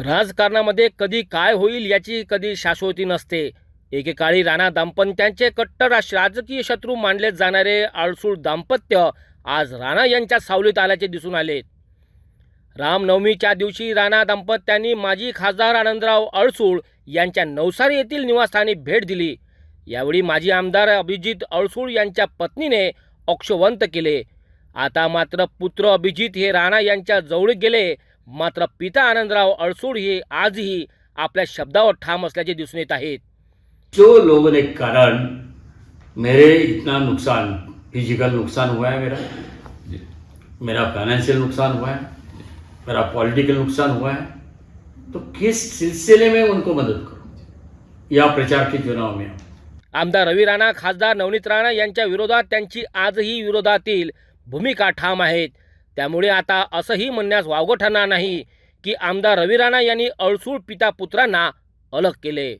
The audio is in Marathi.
राजकारणामध्ये कधी काय होईल याची कधी शाश्वती नसते. एकेकाळी राणा दाम्पत्यांचे कट्टर राजकीय शत्रू मानले जाणारे आळसूळ दाम्पत्य आज राणा यांच्या सावलीत आल्याचे दिसून आले. रामनवमीच्या दिवशी राणा दाम्पत्यांनी माजी खासदार आनंदराव अळसूळ यांच्या नवसारी येथील निवासस्थानी भेट दिली. यावेळी माजी आमदार अभिजित अळसूळ यांच्या पत्नीने अक्षवंत केले. आता मात्र पुत्र अभिजित हे राणा यांच्या जवळ गेले. मात्र पिता आनंदराव अळसूळ हे आजही आपल्या शब्दावर ठाम असल्याचे दिसून येत आहेत. जो लोगों ने कारण मेरे इतना नुकसान फिजिकल नुकसान हुआ है मेरा? मेरा फाइनेंशियल नुकसान हुआ है मेरा पॉलिटिकल नुकसान हुआ है। तो किस सिलसिले में उनको मदद करूं? या प्रचार के चुनाव में आमदार रवी राणा खासदार नवनीत राणा यांच्या विरोधात त्यांची आजही विरोधातील भूमिका ठाम आहेत. त्यामुळे आता असंही म्हणण्यास वावगं ठरणार नाही की आमदार रवी राणा यांनी अळसूळ पिता पुत्रांना अलग केले.